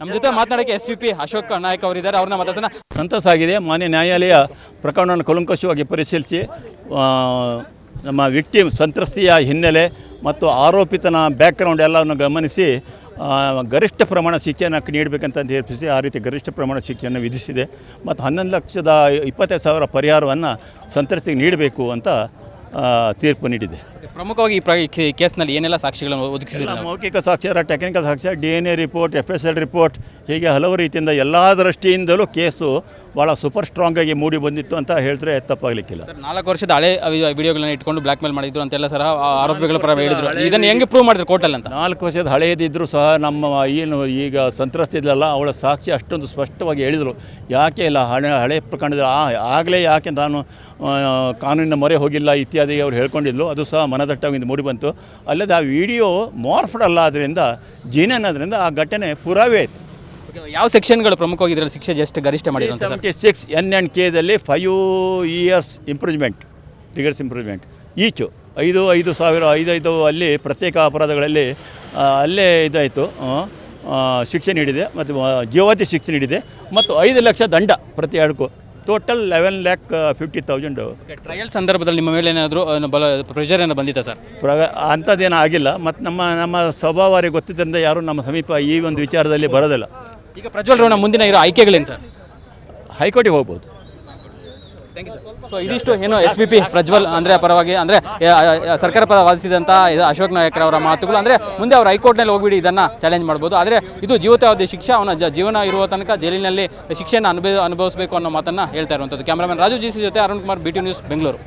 ನಮ್ಮ ಜೊತೆ ಮಾತನಾಡಕ್ಕೆ S P P Ashok Nayak ಅವರಿದ್ದಾರೆ, ಅವ್ರನ್ನ ಮಾತಾಡ್ಸೋಣ. ಸಂತಸ ಆಗಿದೆ. ಮಾನ್ಯ ನ್ಯಾಯಾಲಯ ಪ್ರಕರಣವನ್ನು ಕೂಲಂಕಷವಾಗಿ ಪರಿಶೀಲಿಸಿ ನಮ್ಮ ವಿಕ್ಟಿಮ್ ಸಂತ್ರಸ್ತೆಯ ಹಿನ್ನೆಲೆ ಮತ್ತು ಆರೋಪಿತನ ಬ್ಯಾಕ್ಗ್ರೌಂಡ್ ಎಲ್ಲವನ್ನು ಗಮನಿಸಿ ಗರಿಷ್ಠ ಪ್ರಮಾಣ ಶಿಕ್ಷೆಯನ್ನು ನೀಡಬೇಕಂತ ತೀರ್ಪಿಸಿ ಆ ರೀತಿ ಗರಿಷ್ಠ ಪ್ರಮಾಣ ಶಿಕ್ಷೆಯನ್ನು ವಿಧಿಸಿದೆ. ಮತ್ತು ಹನ್ನೊಂದು ಲಕ್ಷದ ಇಪ್ಪತ್ತೈದು ಸಾವಿರ ಪರಿಹಾರವನ್ನು ಸಂತ್ರಸ್ತಿಗೆ ನೀಡಬೇಕು ಅಂತ ತೀರ್ಪು ನೀಡಿದೆ. ಪ್ರಮುಖವಾಗಿ ಈ ಪ್ರ ಈ ಕೇಸ್ನಲ್ಲಿ ಏನೆಲ್ಲ ಸಾಕ್ಷಿಗಳನ್ನು ಒದಗಿಸಿದ ಎಲ್ಲ ಮೌಖಿಕ ಸಾಕ್ಷ್ಯರ ಟೆಕ್ನಿಕಲ್ ಸಾಕ್ಷ್ಯ D N A report F S L report ಹೀಗೆ ಹಲವು ರೀತಿಯಿಂದ ಎಲ್ಲ ದೃಷ್ಟಿಯಿಂದಲೂ ಕೇಸು ಭಾಳ ಸೂಪರ್ ಸ್ಟ್ರಾಂಗ್ ಆಗಿ ಮೂಡಿ ಬಂದಿತ್ತು ಅಂತ ಹೇಳಿದ್ರೆ ತಪ್ಪಾಗಲಿಕ್ಕಿಲ್ಲ. ಸರ್ ನಾಲ್ಕು ವರ್ಷದ ಹಳೆ ವಿಡಿಯೋಗಳನ್ನ ಇಟ್ಕೊಂಡು ಬ್ಲಾಕ್ ಮೇಲ್ ಮಾಡಿದ್ರು ಅಂತೆಲ್ಲ ಸರ ಆರೋಪಿಗಳ ಪರ ಹೇಳಿದ್ರು. ಇದನ್ನು ಹೆಂಗೆ ಪ್ರೂವ್ ಮಾಡಿದ್ರು ಕೋರ್ಟಲ್ಲಿ ಅಂತ? ನಾಲ್ಕು ವರ್ಷದ ಹಳೆಯದಿದ್ದರೂ ಸಹ ನಮ್ಮ ಏನು ಈಗ ಸಂತ್ರಸ್ತಿದ್ಲಲ್ಲ ಅವಳ ಸಾಕ್ಷಿ ಅಷ್ಟೊಂದು ಸ್ಪಷ್ಟವಾಗಿ ಹೇಳಿದರು. ಯಾಕೆ ಇಲ್ಲ ಹಳೆ ಹಳೆ ಪ್ರಕರಣದ ಆ ಆಗಲೇ ಯಾಕೆ ನಾನು ಕಾನೂನಿನ ಮೊರೆ ಹೋಗಿಲ್ಲ ಇತ್ಯಾದಿ ಅವ್ರು ಹೇಳ್ಕೊಂಡಿದ್ಲು ಅದು ಸಹ ಮನದಟ್ಟಾಗಿ ಮೂಡಿ ಬಂತು. ಅಲ್ಲದೆ ಆ ವಿಡಿಯೋ ಮಾರ್ಫಡ್ ಅಲ್ಲ ಆದ್ದರಿಂದ ಜೀನನ್ ಅದರಿಂದ ಆ ಘಟನೆ ಪುರಾವೆ ಆಯಿತು. ಯಾವ ಸೆಕ್ಷನ್ಗಳು ಪ್ರಮುಖವಾಗಿ ಇದರಲ್ಲಿ ಶಿಕ್ಷೆ ಜಸ್ಟ್ ಗರಿಷ್ಠ ಮಾಡಿದ್ರು sir? Seventy six N and ಕೆದಲ್ಲಿ five years imprisonment rigorous imprisonment each ಐದು ಐದು ಸಾವಿರ ಐದೈದು ಅಲ್ಲಿ ಪ್ರತ್ಯೇಕ ಅಪರಾಧಗಳಲ್ಲಿ ಅಲ್ಲೇ ಇದಾಯಿತು. ಶಿಕ್ಷೆ ನೀಡಿದೆ ಮತ್ತು ಜೀವಾತಿ ಜೀವಾವಧಿ ಶಿಕ್ಷೆ ನೀಡಿದೆ. ಮತ್ತು ಐದು ಲಕ್ಷ ದಂಡ ಪ್ರತಿ ಎರಡಕ್ಕೂ total eleven lakh fifty thousand trial ಸಂದರ್ಭದಲ್ಲಿ ನಿಮ್ಮ ಮೇಲೆ ಏನಾದರೂ ಬಲ ಪ್ರೆಷರ್ ಏನೋ ಬಂದಿತ್ತಾ ಸರ್? ಪ್ರ ಅಂಥದ್ದೇನೂ ಆಗಿಲ್ಲ. ಮತ್ತು ನಮ್ಮ ನಮ್ಮ ಸ್ವಭಾವ ಗೊತ್ತಿದ್ದರಿಂದ ಯಾರೂ ನಮ್ಮ ಸಮೀಪ ಈ ಒಂದು ವಿಚಾರದಲ್ಲಿ ಬರೋದಿಲ್ಲ. ಈಗ ಪ್ರಜ್ವಲ್ ರೇವಣ್ಣ ಮುಂದಿನ ಇರೋ ಆಯ್ಕೆಗಳೇನು ಸರ್? ಹೈಕೋರ್ಟಿಗೆ ಹೋಗ್ಬೋದು. ಸೊ ಇದಿಷ್ಟು ಏನು ಎಸ್ ಪಿ ಪಿ ಪ್ರಜ್ವಲ್ ಅಂದರೆ ಪರವಾಗಿ ಅಂದರೆ ಸರ್ಕಾರ ಪರ ವಾದಿಸಿದಂಥ ಇದು ಅಶೋಕ್ ನಾಯಕ್ ಅವರ ಮಾತುಗಳು. ಅಂದರೆ ಮುಂದೆ ಅವರು ಹೈಕೋರ್ಟ್ನಲ್ಲಿ ಹೋಗ್ಬಿಡಿ ಇದನ್ನು ಚಾಲೆಂಜ್ ಮಾಡ್ಬೋದು. ಆದರೆ ಇದು ಜೀವಿತಾವಧಿ ಶಿಕ್ಷೆ ಅವನ ಜೀವನ ಇರುವ ತನಕ ಜೈಲಿನಲ್ಲಿ ಶಿಕ್ಷೆಯನ್ನು ಅನುಭವ ಅನುಭವಿಸಬೇಕು ಅನ್ನೋ ಮಾತನ್ನು ಹೇಳ್ತಾ ಇರುವಂಥದ್ದು. ಕ್ಯಾಮ್ರಾಮನ್ ರಾಜು ಜಿ ಸಿ ಜೊತೆ Arun Kumar B T news Bengaluru